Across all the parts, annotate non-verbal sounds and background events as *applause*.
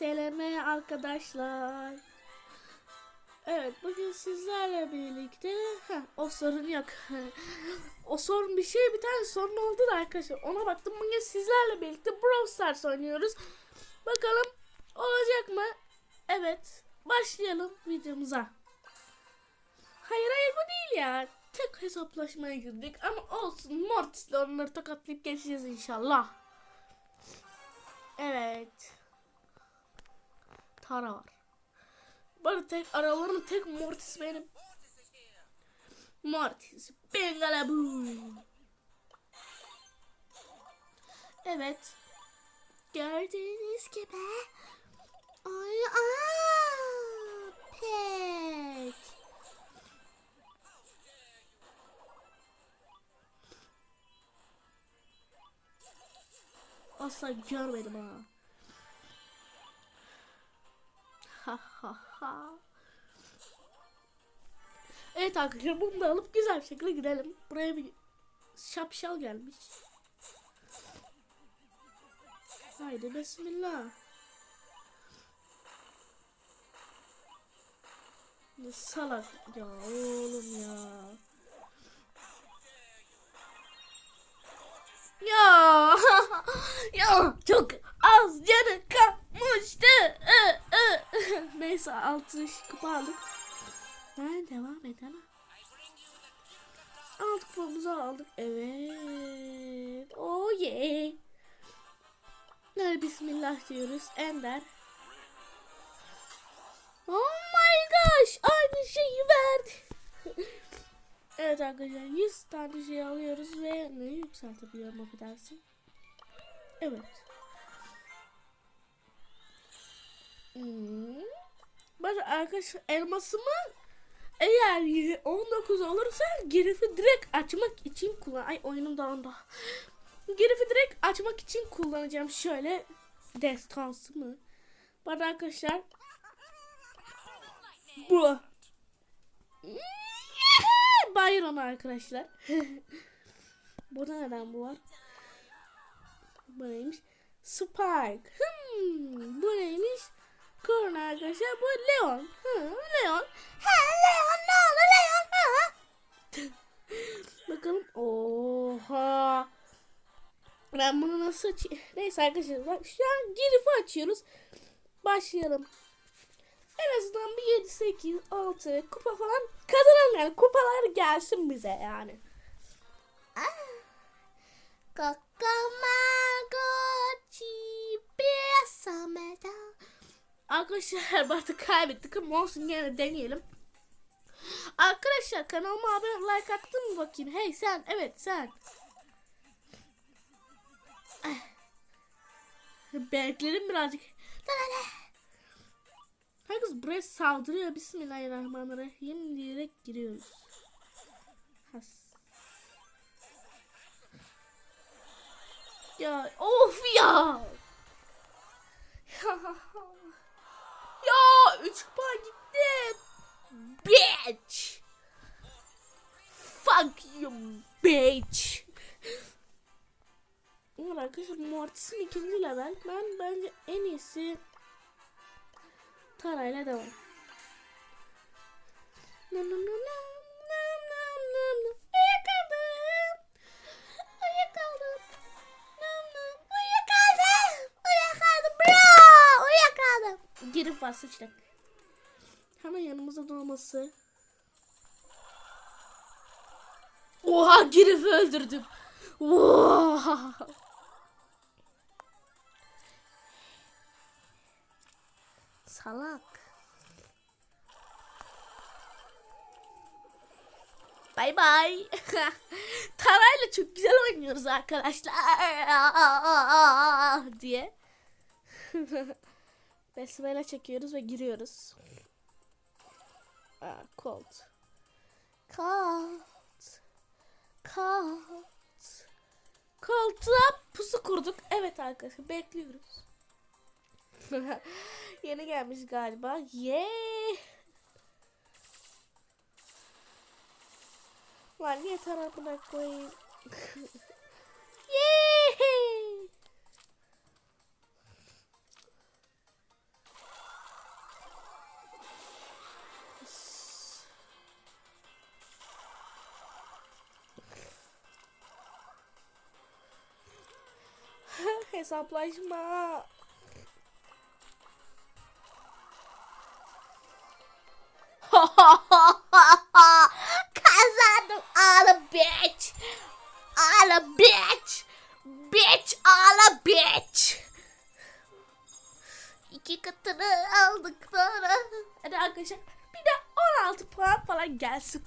Seleme arkadaşlar. Evet bugün sizlerle birlikte Heh, o sorun yok. *laughs* o sorun bir şey bir tane sorun oldu da arkadaşlar. Ona baktım bugün sizlerle birlikte Brawl Stars oynuyoruz. Bakalım olacak mı? Evet başlayalım videomuza. Hayır hayır bu değil ya. Tek hesaplaşmaya girdik ama olsun Mortis'le onları tokatlayıp geçeceğiz inşallah. Evet. Tara var. Bana tek aralarında tek Mortis benim. Mortis. Bengalabu. Evet. Gördüğünüz gibi. Ay aa, pek. Asla görmedim. Ha Evet arkadaşlar bunu da alıp güzel bir şekilde gidelim. Buraya bir şapşal gelmiş. Haydi bismillah. Ne salak ya oğlum ya. Ya *laughs* ya çok az canı kalmıştı. *laughs* Neyse altı kupa aldık. Ben devam edemem. Alt kupamızı aldık. Evet. Oh yeah. Bismillah diyoruz. Ender. Oh my gosh. Aynı şeyi verdi. *laughs* evet arkadaşlar 100 tane şey alıyoruz ve ne yükseltebiliyorum affedersin. Evet. Hmm. Bak arkadaşlar elmasımı eğer 19 olursa girifi direkt açmak için kullan. Ay oyunum dağında. Girifi direkt açmak için kullanacağım. Şöyle destansı mı? Bak arkadaşlar. Bu. *laughs* Byron arkadaşlar. *laughs* Burada neden bu var? Bu neymiş? Spike. Hmm, bu neymiş? Korn arkadaşlar. Bu Leon. Hı, Leon. Ha Leon ne oldu Leon? Ha? *laughs* Bakalım. Oha. Ben bunu nasıl açayım? Neyse arkadaşlar bak şu an girifi açıyoruz. Başlayalım. En azından bir 7, 8, 6 kupa falan kazanalım yani. Kupalar gelsin bize yani. Arkadaşlar *laughs* artık kaybettik ama olsun gene deneyelim. Arkadaşlar kanalıma abone like attın mı bakayım? Hey sen evet sen. Beklerim birazcık. Herkes buraya saldırıyor. Bismillahirrahmanirrahim diyerek giriyoruz. Has. Ya of ya. *laughs* ya 3 kupa gitti. Bitch. Fuck you bitch. Ama arkadaşlar Mortis'in ikinci level. Ben bence en iyisi Tarayla devam. Nam nam nam nam Var sıçrak. Hemen yanımıza dolması. Oha Girif'i öldürdüm. Oha. Salak. Bay bay. *laughs* Tarayla çok güzel oynuyoruz arkadaşlar. *laughs* diye. *laughs* Besmele çekiyoruz ve giriyoruz. Aa, Colt. Colt. Colt. Colt'a pusu kurduk. Evet arkadaşlar bekliyoruz. *laughs* Yeni gelmiş galiba. Yeah. Lan yeter amına koyayım. *laughs* yeah. Hesaplaşma. *laughs* Kazandım ağla bitch. Ağla bitch. Bitch ağla bitch. İki katını aldıkları. Hadi arkadaşlar bir de 16 puan falan gelsin.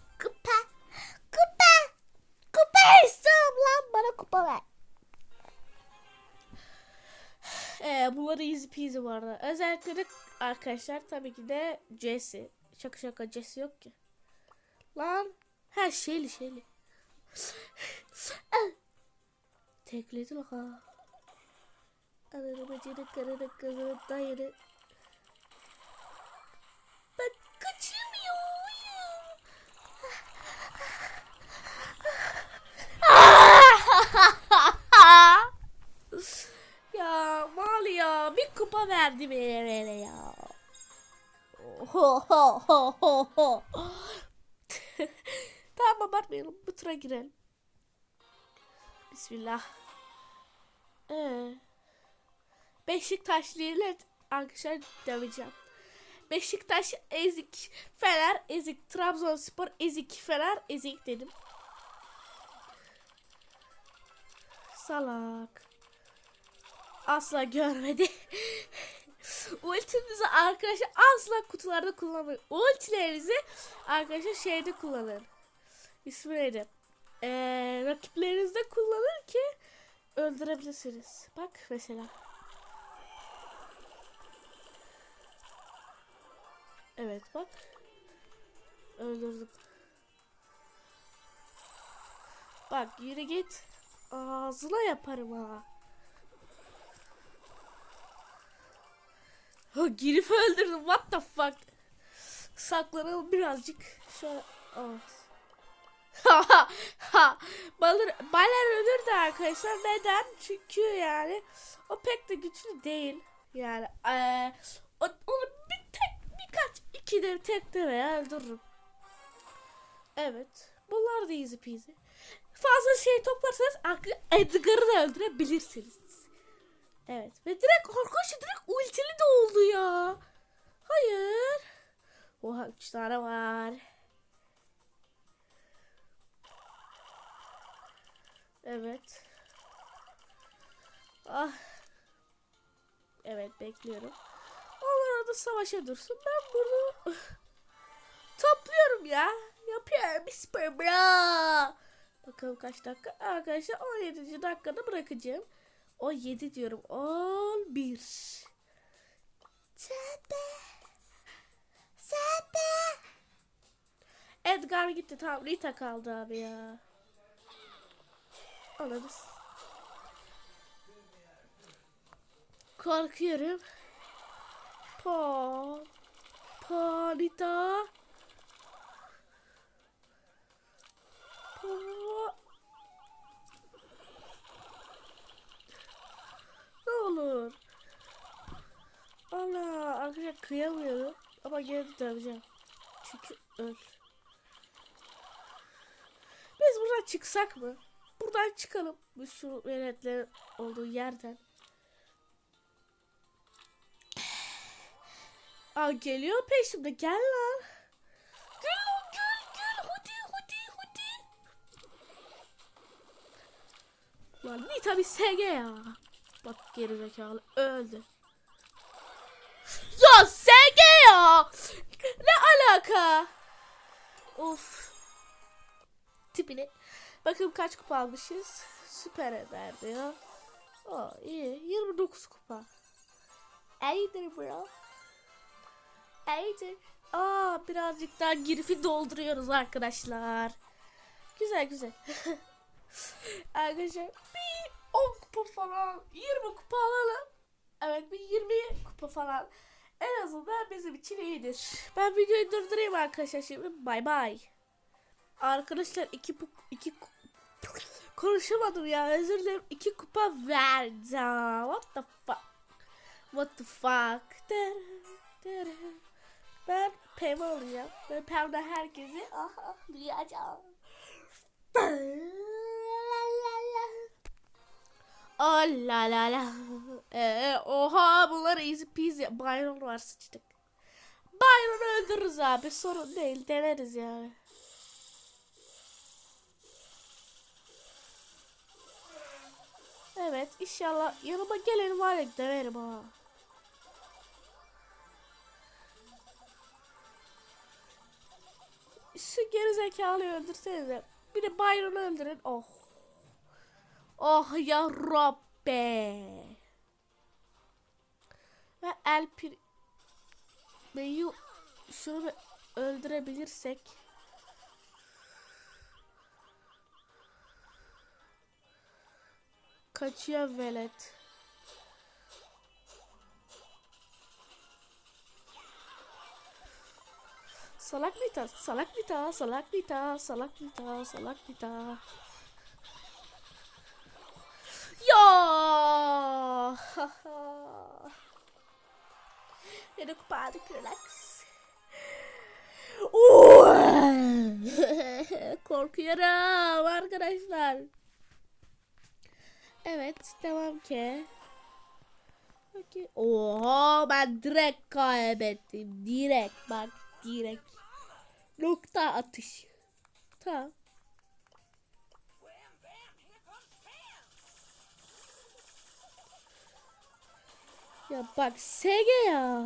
Ee, bunları easy peasy bu arada. Özellikle arkadaşlar tabii ki de Jesse. Şaka şaka Jesse yok ki. Lan. Ha şeyli şeyli. Tekledi la. Ananı bacını karını kızını dayını. Tura girelim. Bismillah. Ee, Beşiktaşlı ile arkadaşlar döveceğim. Beşiktaş ezik, Fener ezik, Trabzonspor ezik, Fener ezik dedim. Salak. Asla görmedi. *laughs* Ultinizi arkadaşlar asla kutularda kullanmayın. Ultilerinizi arkadaşlar şeyde kullanın. İsmi neydi? Ee, rakiplerinizde kullanın ki öldürebilirsiniz. Bak mesela. Evet bak. Öldürdüm. Bak yürü git. Ağzına yaparım ha. Ha girip öldürdüm. What the fuck? Saklanalım birazcık. Şöyle. Oh. *laughs* Balır, baler ölür de arkadaşlar. Neden? Çünkü yani o pek de güçlü değil. Yani ee, onu bir tek birkaç iki de tek de veya öldürürüm. Evet. Bunlar da easy peasy. Fazla şey toplarsanız Edgar'ı da öldürebilirsiniz. Evet. Ve direkt arkadaşlar direkt ultili de oldu ya. Hayır. Oha 3 tane var. Evet. Ah. Evet bekliyorum. Onlar orada savaşa dursun. Ben bunu *laughs* topluyorum ya. Yapıyorum. Bisper bra. Bakalım kaç dakika. Arkadaşlar 17. dakikada bırakacağım. 17 diyorum. 11. Sende. Sende. Edgar gitti. Tamam Rita kaldı abi ya. Alırız. Korkuyorum. Pa. Pa Rita. Pa. Ne olur. Allah arkadaşlar kıyamıyorum. Ama geri döveceğim. Çünkü öl. Biz buradan çıksak mı? Buradan çıkalım. Bu şu veletlerin olduğu yerden. Aa geliyor peşimde. Gel lan. Gel lan gel gel. Hadi hadi hadi. Lan bir SG ya. Bak geri zekalı öldü. Ya SG ya. Ne alaka? Of. Tipine. Bakın kaç kupa almışız. Süper ederdi ya. Aa iyi. 29 kupa. İyidir bro. İyidir. Aa birazcık daha girifi dolduruyoruz arkadaşlar. Güzel güzel. *laughs* arkadaşlar bir 10 kupa falan 20 kupa alalım. Evet bir 20 kupa falan. En azından bizim için iyidir. Ben videoyu durdurayım arkadaşlar şimdi. Bay bay. Arkadaşlar iki iki konuşamadım ya özür dilerim iki kupa verdim. What the fuck? What the fuck? Ben Pem alacağım. Ben Pem'de herkesi ahlayacağım. Oh la la la. Ee, oha bunlar easy peasy. Byron var sıçtık. Byron'u öldürürüz abi. Sorun değil. Deneriz yani. Evet inşallah yanıma gelen var ya döverim ha. Şu geri zekalıyı öldürsenize. Bir de Byron'u öldürün. Oh. Oh ya Rabbe. Ve El Pir... Beyu şunu öldürebilirsek. Kaçıyor velet. Salak Nita, salak Nita, salak Nita, salak Nita, salak Nita. Ya! *laughs* Beni kupardık relax. *laughs* Korkuyorum arkadaşlar. Evet devam ki. Peki. Oha ben direkt kaybettim. Direkt bak direkt. Nokta atış. Tamam. Ya bak Sege ya.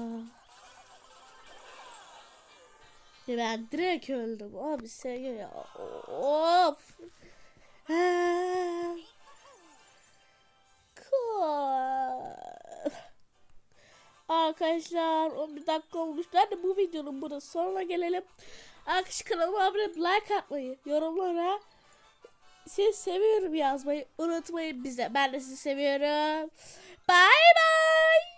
Ya ben direkt öldüm abi Sege ya. Of. Ha. Arkadaşlar 11 dakika olmuş. Ben de bu videonun burada sonuna gelelim. Arkadaşlar kanalıma abone like atmayı, yorumlara sizi seviyorum yazmayı unutmayın bize. Ben de sizi seviyorum. Bye bye.